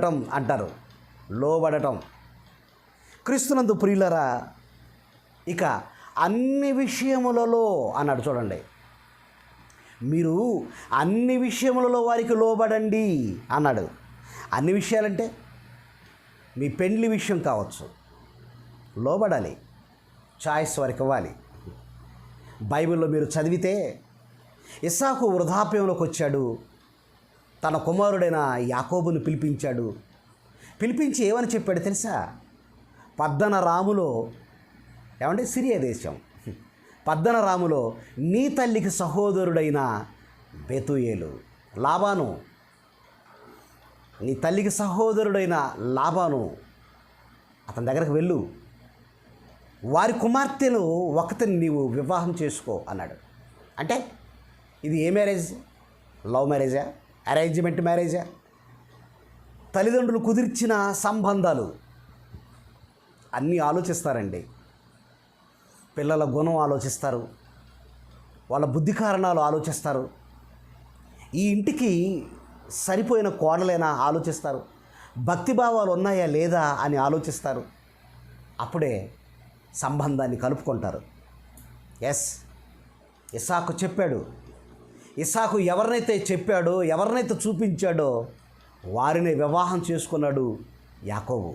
లోబడటం అంటారు. లోబడటం. క్రీస్తునందు ప్రియులరా ఇక అన్ని విషయములలో అన్నాడు చూడండి. మీరు అన్ని విషయములలో వారికి లోబడండి అన్నాడు. అన్ని విషయాలంటే మీ పెండ్లి విషయం కావచ్చు. లోబడాలి. చాయిస్ వారికి ఇవ్వాలి. బైబిల్లో మీరు చదివితే ఇసాకు వృధాప్యంలోకి వచ్చాడు. తన కుమారుడైన యాకోబును పిలిపించాడు. పిలిపించి ఏమని చెప్పాడు తెలుసా? పద్దన రాములో ఏమంటే సిరియా దేశం. పద్దన రాములో నీ తల్లికి సహోదరుడైన బెతుయేలు లాబాను. నీ తల్లికి సహోదరుడైన లాబాను. అతని దగ్గరకు వెళ్ళు. వారి కుమార్తెను ఒకతిని నీవు వివాహం చేసుకో అన్నాడు. అంటే ఇది ఏ మ్యారేజ్? లవ్ మ్యారేజా? అరేంజ్మెంట్ మ్యారేజా? తల్లిదండ్రులు కుదిర్చిన సంబంధాలు. అన్నీ ఆలోచిస్తారండి. పిల్లల గుణం ఆలోచిస్తారు. వాళ్ళ బుద్ధి కారణాలు ఆలోచిస్తారు. ఈ ఇంటికి సరిపోయిన కోడలైనా ఆలోచిస్తారు. భక్తిభావాలు ఉన్నాయా లేదా అని ఆలోచిస్తారు. అప్పుడే సంబంధాన్ని కలుపుకుంటారు. ఎస్ ఇసాకు చెప్పాడు. ఇసాకు ఎవరినైతే చెప్పాడో ఎవరినైతే చూపించాడో వారిని వివాహం చేసుకున్నాడు యాకోబు.